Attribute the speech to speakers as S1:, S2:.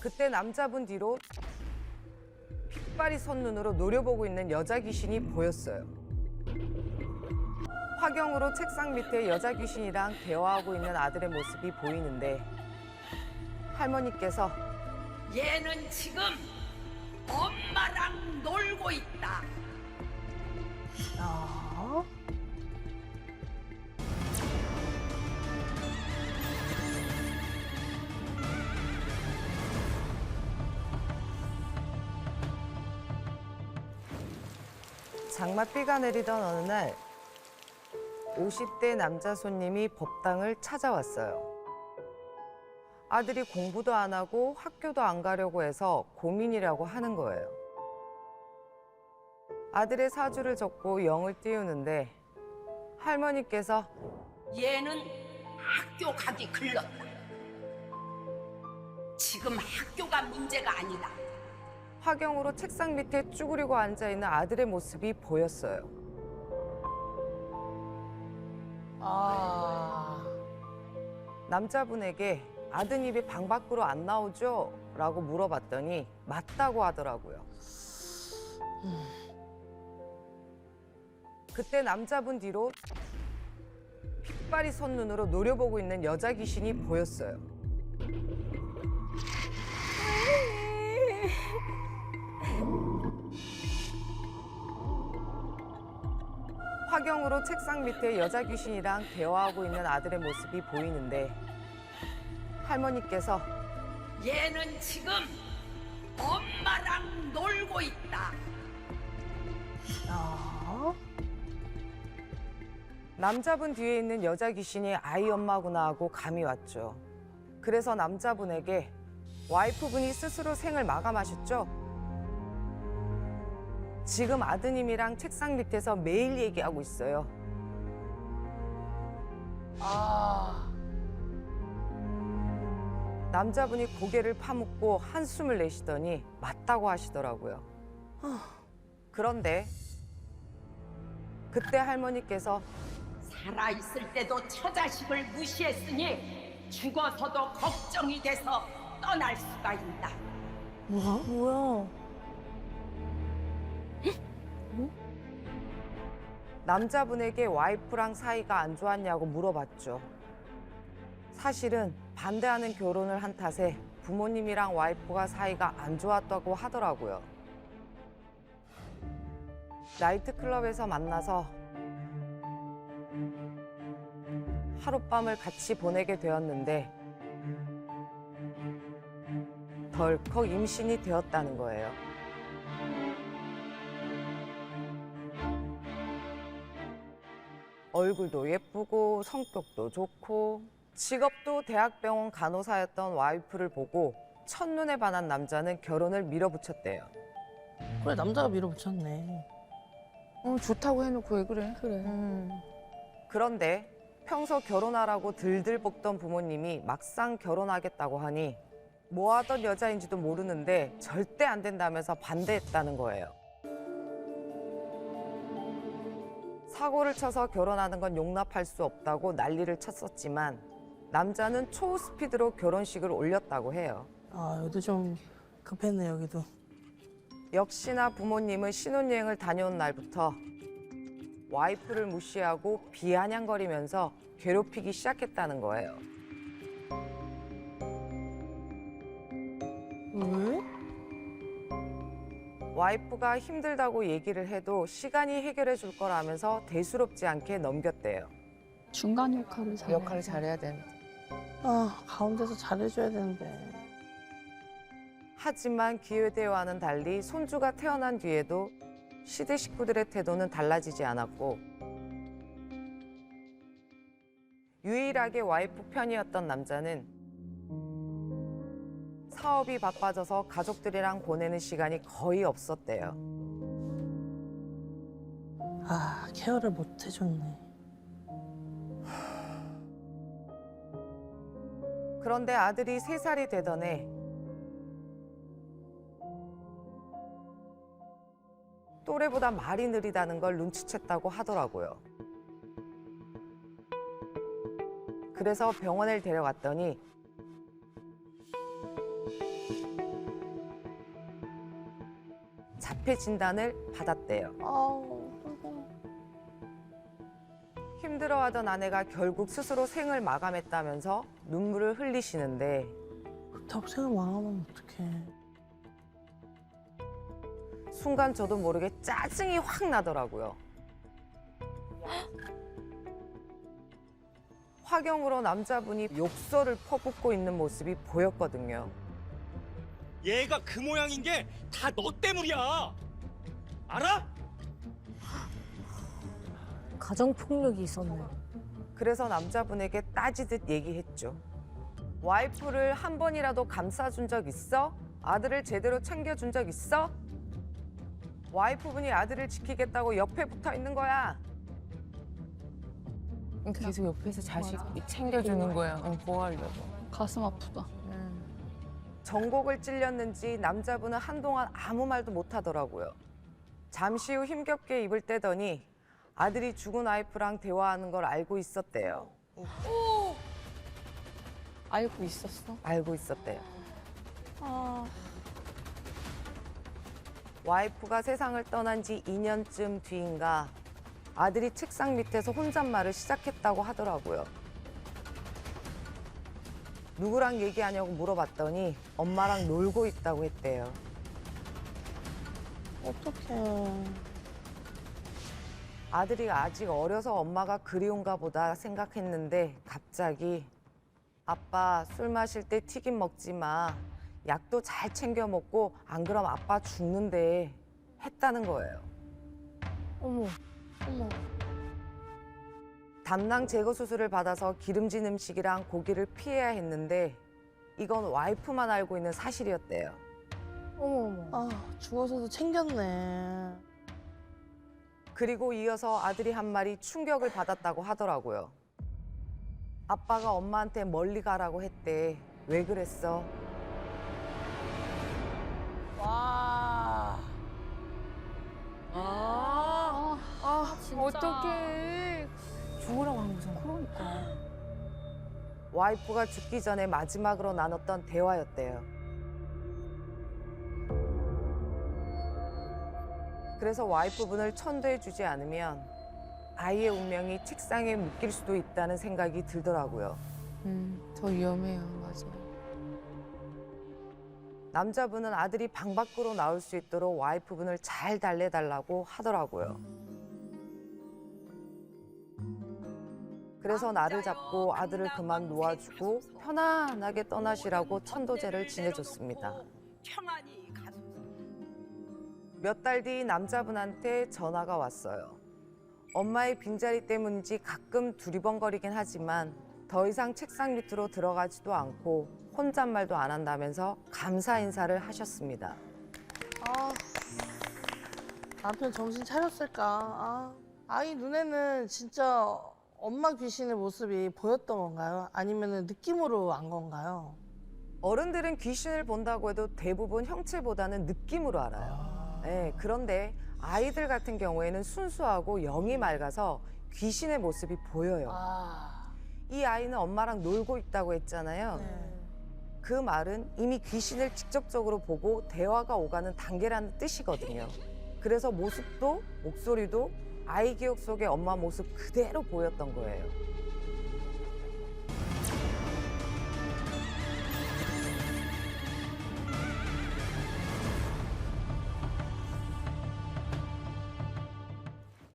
S1: 그때 남자분 뒤로 핏발이 선 눈으로 노려보고 있는 여자 귀신이 보였어요. 화경으로 책상 밑에 여자 귀신이랑 대화하고 있는 아들의 모습이 보이는데 할머니께서
S2: 얘는 지금
S1: 장맛비가 내리던 어느 날 50대 남자 손님이 법당을 찾아왔어요. 아들이 공부도 안 하고 학교도 안 가려고 해서 고민이라고 하는 거예요. 아들의 사주를 적고 영을 띄우는데 할머니께서
S2: 얘는 학교 가기 글렀다. 지금 학교가 문제가 아니다.
S1: 화경으로 책상 밑에 쭈그리고 앉아 있는 아들의 모습이 보였어요.
S3: 아,
S1: 남자분에게 아드님 입이 방 밖으로 안 나오죠? 라고 물어봤더니 맞다고 하더라고요. 그때 남자분 뒤로 핏발이 선 눈으로 노려보고 있는 여자 귀신이 보였어요. 화경으로 책상 밑에 여자 귀신이랑 대화하고 있는 아들의 모습이 보이는데 할머니께서
S2: 얘는 지금 엄마랑 놀고 있다.
S3: 아,
S1: 남자분 뒤에 있는 여자 귀신이 아이 엄마구나 하고 감이 왔죠. 그래서 남자분에게 와이프분이 스스로 생을 마감하셨죠? 지금 아드님이랑 책상 밑에서 매일 얘기하고 있어요.
S3: 아,
S1: 남자분이 고개를 파묻고 한숨을 내쉬더니 맞다고 하시더라고요. 그런데 그때 할머니께서
S2: 살아 있을 때도 처자식을 무시했으니 죽어서도 걱정이 돼서 떠날 수가 있다.
S3: 뭐야? 뭐야?
S1: 남자분에게 와이프랑 사이가 안 좋았냐고 물어봤죠. 사실은 반대하는 결혼을 한 탓에 부모님이랑 와이프가 사이가 안 좋았다고 하더라고요. 나이트클럽에서 만나서 하룻밤을 같이 보내게 되었는데 덜컥 임신이 되었다는 거예요. 얼굴도 예쁘고 성격도 좋고 직업도 대학병원 간호사였던 와이프를 보고 첫눈에 반한 남자는 결혼을 밀어붙였대요.
S3: 그래 남자가 밀어붙였네.
S4: 어, 좋다고 해놓고 왜 그래?
S3: 그래.
S4: 음.
S1: 그런데 평소 결혼하라고 들들 볶던 부모님이 막상 결혼하겠다고 하니 뭐 하던 여자인지도 모르는데 절대 안 된다면서 반대했다는 거예요. 사고를 쳐서 결혼하는 건 용납할 수 없다고 난리를 쳤었지만 남자는 초스피드로 결혼식을 올렸다고 해요.
S3: 아, 여기도 좀 급했네 여기도.
S1: 역시나 부모님은 신혼여행을 다녀온 날부터 와이프를 무시하고 비아냥거리면서 괴롭히기 시작했다는 거예요.
S3: 왜?
S1: 와이프가 힘들다고 얘기를 해도 시간이 해결해 줄 거라면서 대수롭지 않게 넘겼대요.
S5: 중간 역할을 잘
S4: 역할을 잘해야 되는데.
S3: 아, 가운데서 잘해줘야 되는데.
S1: 하지만 기회대와는 달리 손주가 태어난 뒤에도 시대 식구들의 태도는 달라지지 않았고 유일하게 와이프 편이었던 남자는 사업이 바빠져서 가족들이랑 보내는 시간이 거의 없었대요.
S3: 아, 케어를 못 해줬네.
S1: 그런데 아들이 세살이 되던 해 또래보다 말이 느리다는 걸 눈치챘다고 하더라고요. 그래서 병원을 데려갔더니 자폐 진단을 받았대요.
S3: 아우
S1: 힘들어하던 아내가 결국 스스로 생을 마감했다면서 눈물을 흘리시는데
S3: 그렇다고 생을 망하면 어떡해.
S1: 순간 저도 모르게 짜증이 확 나더라고요. 화경으로 남자분이 욕설을 퍼붓고 있는 모습이 보였거든요.
S6: 얘가 그 모양인 게 다 너 때문이야. 알아?
S7: 가정 폭력이 있었네.
S1: 그래서 남자분에게 따지듯 얘기했죠. 와이프를 한 번이라도 감싸준 적 있어? 아들을 제대로 챙겨준 적 있어? 와이프분이 아들을 지키겠다고 옆에 붙어 있는 거야.
S4: 계속 옆에서 자식 챙겨주는 거야. 응, 보호하려고.
S5: 가슴 아프다.
S4: 응.
S1: 전곡을 찔렸는지 남자분은 한동안 아무 말도 못 하더라고요. 잠시 후 힘겹게 입을 떼더니 아들이 죽은 와이프랑 대화하는 걸 알고 있었대요.
S4: 알고 있었어?
S1: 알고 있었대요.
S3: 아
S1: 와이프가 세상을 떠난 지 2년쯤 뒤인가 아들이 책상 밑에서 혼잣말을 시작했다고 하더라고요. 누구랑 얘기하냐고 물어봤더니 엄마랑 놀고 있다고 했대요.
S3: 어떡해.
S1: 아들이 아직 어려서 엄마가 그리운가 보다 생각했는데 갑자기 아빠 술 마실 때 튀김 먹지 마. 약도 잘 챙겨 먹고 안 그럼 아빠 죽는데 했다는 거예요.
S7: 어머, 어머.
S1: 담낭 제거 수술을 받아서 기름진 음식이랑 고기를 피해야 했는데 이건 와이프만 알고 있는 사실이었대요.
S7: 어머, 어머.
S3: 아 죽어서도 챙겼네.
S1: 그리고 이어서 아들이 한 말이 충격을 받았다고 하더라고요. 아빠가 엄마한테 멀리 가라고 했대. 왜 그랬어?
S3: 와.
S4: 아, 아,
S5: 진짜.
S4: 어떡해. 죽으라고 한 거잖아.
S5: 그러니까.
S1: 와이프가 죽기 전에 마지막으로 나눴던 대화였대요. 그래서 와이프분을 천도해주지 않으면 아이의 운명이 책상에 묶일 수도 있다는 생각이 들더라고요.
S4: 음, 더 위험해요. 맞아.
S1: 남자분은 아들이 방 밖으로 나올 수 있도록 와이프분을 잘 달래달라고 하더라고요. 그래서 나를 잡고 아들을 그만 놓아주고 편안하게 떠나시라고 천도제를 지내줬습니다.
S2: 평안히 가소서.
S1: 몇 달 뒤 남자분한테 전화가 왔어요. 엄마의 빈자리 때문인지 가끔 두리번거리긴 하지만 더 이상 책상 밑으로 들어가지도 않고 혼잣말도 안 한다면서 감사 인사를 하셨습니다.
S3: 아 남편 정신 차렸을까? 아 아이 눈에는 진짜 엄마 귀신의 모습이 보였던 건가요? 아니면 느낌으로 안 건가요?
S1: 어른들은 귀신을 본다고 해도 대부분 형체보다는 느낌으로 알아요. 네, 그런데 아이들 같은 경우에는 순수하고 영이 맑아서 귀신의 모습이 보여요.
S3: 아
S1: 이 아이는 엄마랑 놀고 있다고 했잖아요.
S3: 네.
S1: 그 말은 이미 귀신을 직접적으로 보고 대화가 오가는 단계라는 뜻이거든요. 그래서 모습도 목소리도 아이 기억 속의 엄마 모습 그대로 보였던 거예요.